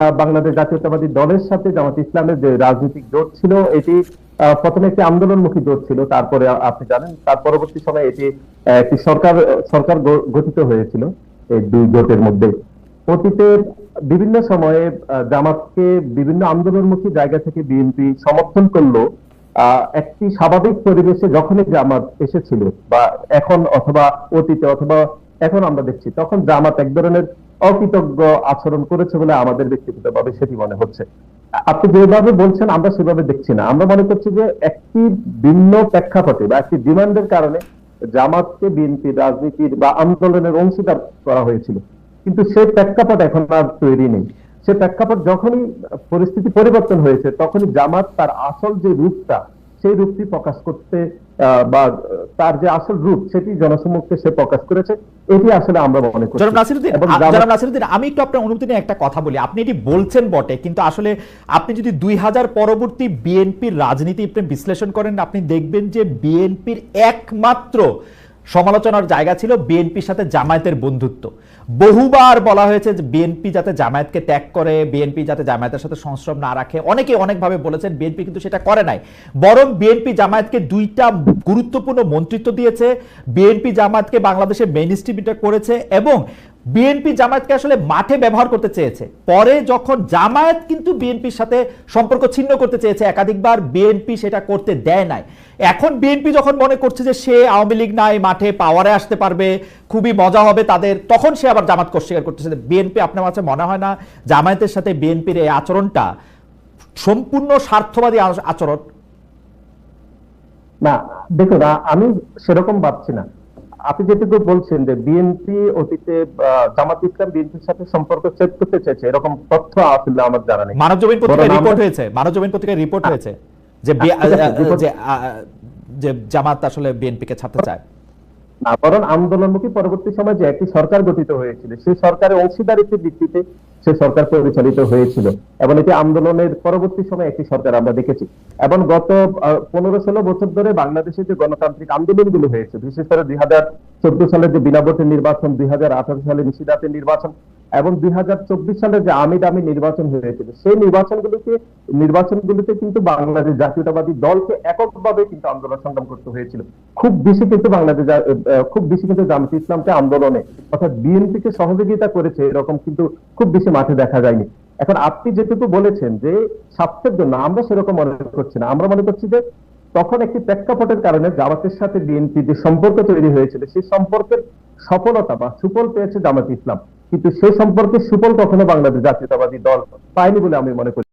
বাংলাদেশ জাতীয়তাবাদী দলের সাথে জামাত ইসলামের যে রাজনৈতিক জোট ছিল, এটি প্রথমে একটি আন্দোলনমুখী জোট ছিল, তারপরে আপনি জানেন, তার পরবর্তী সময়ে এটি একটি সরকার সরকার গঠিত হয়েছিল এই দুই জোটের মধ্যে। অতীতে বিভিন্ন সময়ে জামাতকে বিভিন্ন আন্দোলনমুখী জায়গা থেকে বিএনপি সমর্থন করল একটি স্বাভাবিক পরিবেশে যখনই জামাত এসেছিল, বা এখন অথবা অতীতে অথবা এখন আমরা দেখছি, তখন জামাত এক ধরনের অকৃতজ্ঞ আচরণ করেছে বলে আমাদের ব্যক্তিগতভাবে সেটি মনে হচ্ছে। আপনি যেভাবে বলছেন, আমরা সেভাবে দেখছি না। আমরা মনে করছি যে একটি ভিন্ন প্রেক্ষাপটে বা একটি ডিমান্ডের কারণে জামাতকে বিএনপির রাজনীতির বা আন্দোলনের অংশীদার করা হয়েছিল। কিন্তু সেই প্রেক্ষাপট এখন আর তৈরি নেই। সে প্রেক্ষাপট যখনই পরিস্থিতি পরিবর্তন হয়েছে, তখনই জামাত তার আসল যে রূপটা সেই রূপটি প্রকাশ করতে বা তার যে আসল রূপ সেটি জনসমক্ষে সে প্রকাশ করেছে এটি আসলে আমরা মনে করি জনাব নাসিরুদ্দিন জনাব আমি একটু আপনার অনুমতি নিয়ে একটা কথা বলি। আপনি এটি বলছেন বটে কিন্তু আসলে আপনি যদি দুই হাজার পরবর্তী বিএনপির রাজনীতি আপনি বিশ্লেষণ করেন আপনি দেখবেন যে বিএনপির একমাত্র সমালোচনার জায়গা ছিল বিএনপির সাথে জামায়াতের বন্ধুত্ব। বহুবার বলা হয়েছে যে বিএনপি যাতে জামায়াতকে ত্যাগ করে, বিএনপি যাতে জামায়াতের সাথে সংশ্রম না রাখে। অনেকে অনেকভাবে বলেছেন বিএনপি কিন্তু সেটা করে নাই। বরং বিএনপি জামায়াতকে দুইটা গুরুত্বপূর্ণ মন্ত্রিত্ব দিয়েছে। বিএনপি জামায়াতকে বাংলাদেশে মেইন করেছে এবং বিএনপি জামায়াতকে আসলে মাঠে ব্যবহার করতে চেয়েছে। পরে যখন জামায়াত কিন্তু বিএনপির সাথে সম্পর্ক ছিন্ন করতে চেয়েছে, একাধিকবার বিএনপি সেটা করতে দেয় নাই। এখন বিএনপি যখন মনে করছে যে সে আওয়ামী লীগ নাই, মাঠে পাওয়ারে আসতে পারবে, খুবই মজা হবে তাদের, তখন সে আবার জামাত অস্বীকার করতেছে। বিএনপি আপনার কাছে মনে হয় না জামায়াতের সাথে বিএনপির এই আচরণটা সম্পূর্ণ স্বার্থবাদী আচরণ? না, দেখুন, আমি সেরকম ভাবছি না। আপনি যেটুকু বলছেন যে বিএনপি অতীতে জামাত ইসলাম বিএনপির সাথে সম্পর্ক চেক করতে চাইছে এরকম তথ্য আসলে আমার জানা নেই। মানব জমিন পত্রিকায় রিপোর্ট হয়েছে মানব জমিন পত্রিকায় রিপোর্ট হয়েছে যে report- যে যে জামাত আসলে বিএনপিকে ছাড়তে চায়। না বরং আন্দোলনমুখী পরবর্তী সময় যে একটি সরকার গঠিত হয়েছিল সেই সরকারের অংশীদারিত্বের ভিত্তিতে সে সরকার পরিচালিত হয়েছিল এবং এটি আন্দোলনের পরবর্তী সময় একটি সরকার আমরা দেখেছি। এবং গত পনেরো ষোলো বছর ধরে বাংলাদেশে যে গণতান্ত্রিক আন্দোলনগুলো হয়েছে, বিশেষ করে দুই হাজার চোদ্দ সালের যে বিনা ভোটের নির্বাচন, দুই হাজার আঠারো সালে নিষিদাতের নির্বাচন এবং দুই হাজার চব্বিশ সালে যে আমি দামি নির্বাচন হয়েছিল, সেই নির্বাচনগুলোকে, নির্বাচনগুলোতে কিন্তু বাংলাদেশ জাতীয়তাবাদী দলকে এককভাবে কিন্তু আন্দোলন সংগ্রাম করতে হয়েছিল। খুব বেশি কিন্তু বাংলাদেশ খুব বেশি কিন্তু জামাত ইসলামকে আন্দোলনে, অর্থাৎ বিএনপি কে সহযোগিতা করেছে, এরকম কিন্তু খুব বেশি মাঠে দেখা যায়নি। এখন আপনি যেটুকু বলেছেন যে স্বার্থের জন্য, আমরা সেরকম মনে করছি না। আমরা মনে করছি যে তখন একটি প্রেক্ষাপটের কারণে জামাতের সাথে বিএনপি যে সম্পর্ক তৈরি হয়েছিল, সেই সম্পর্কের সফলতা বা সুফল পেয়েছে জামাত ইসলাম। কিন্তু সে সম্পর্কে সুফল কখনো বাংলাদেশ জাতীয়তাবাদী দল পায়নি বলে আমি মনে করি।